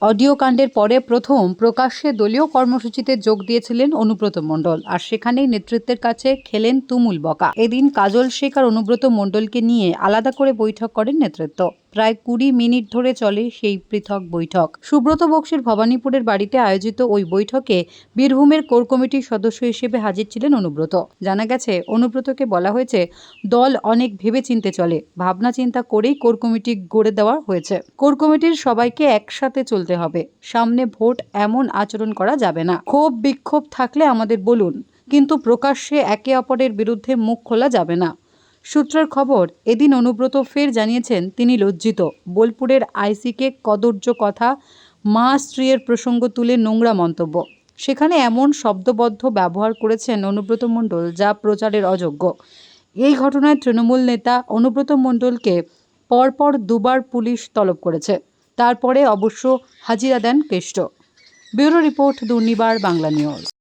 Audio কাণ্ডের পরে প্রথম প্রকাশ্যে দলীয় কর্মসূচিতে যোগ দিয়েছিলেন অনুব্রত মণ্ডল। আর সেখানেই নেতৃত্বের কাছে খেলেন তুমুল বকা। এদিন কাজল শেখ আর অনুব্রত মণ্ডলকে নিয়ে আলাদা করে বৈঠক করেন নেতৃত্ব। প্রায় কুড়ি মিনিট ধরে চলে সেই পৃথক বৈঠক। সুব্রত বক্সির ভবানীপুরের বাড়িতে আয়োজিত ওই বৈঠকে বীরভূমের কোর কমিটির সদস্য হিসেবে হাজির ছিলেন অনুব্রত। জানা গেছে, অনুব্রতকে বলা হয়েছে, দল অনেক ভেবেচিন্তে চলে ভাবনা চিন্তা করেই কোর কমিটি গড়ে দেওয়া হয়েছে। কোর কমিটির সবাইকে একসাথে চলতে হবে, সামনে ভোট এমন আচরণ করা যাবে না। ক্ষোভ বিক্ষোভ থাকলে আমাদের বলুন, কিন্তু প্রকাশ্যে একে অপরের বিরুদ্ধে মুখ খোলা যাবে না। সূত্রের খবর, এদিন অনুব্রত ফের জানিয়েছেন তিনি লজ্জিত। বোলপুরের আইসিকে কদর্য কথা মা স্ত্রীর প্রসঙ্গ তুলে নোংরা মন্তব্য। সেখানে এমন শব্দবদ্ধ ব্যবহার করেছেন অনুব্রত মণ্ডল, যা প্রচারের অযোগ্য। এই ঘটনায় তৃণমূল নেতা অনুব্রত মণ্ডলকে পরপর দুবার পুলিশ তলব করেছে। তারপরে অবশ্য হাজিরা দেন Keshto. Bureau report Durnibar, Bangla news.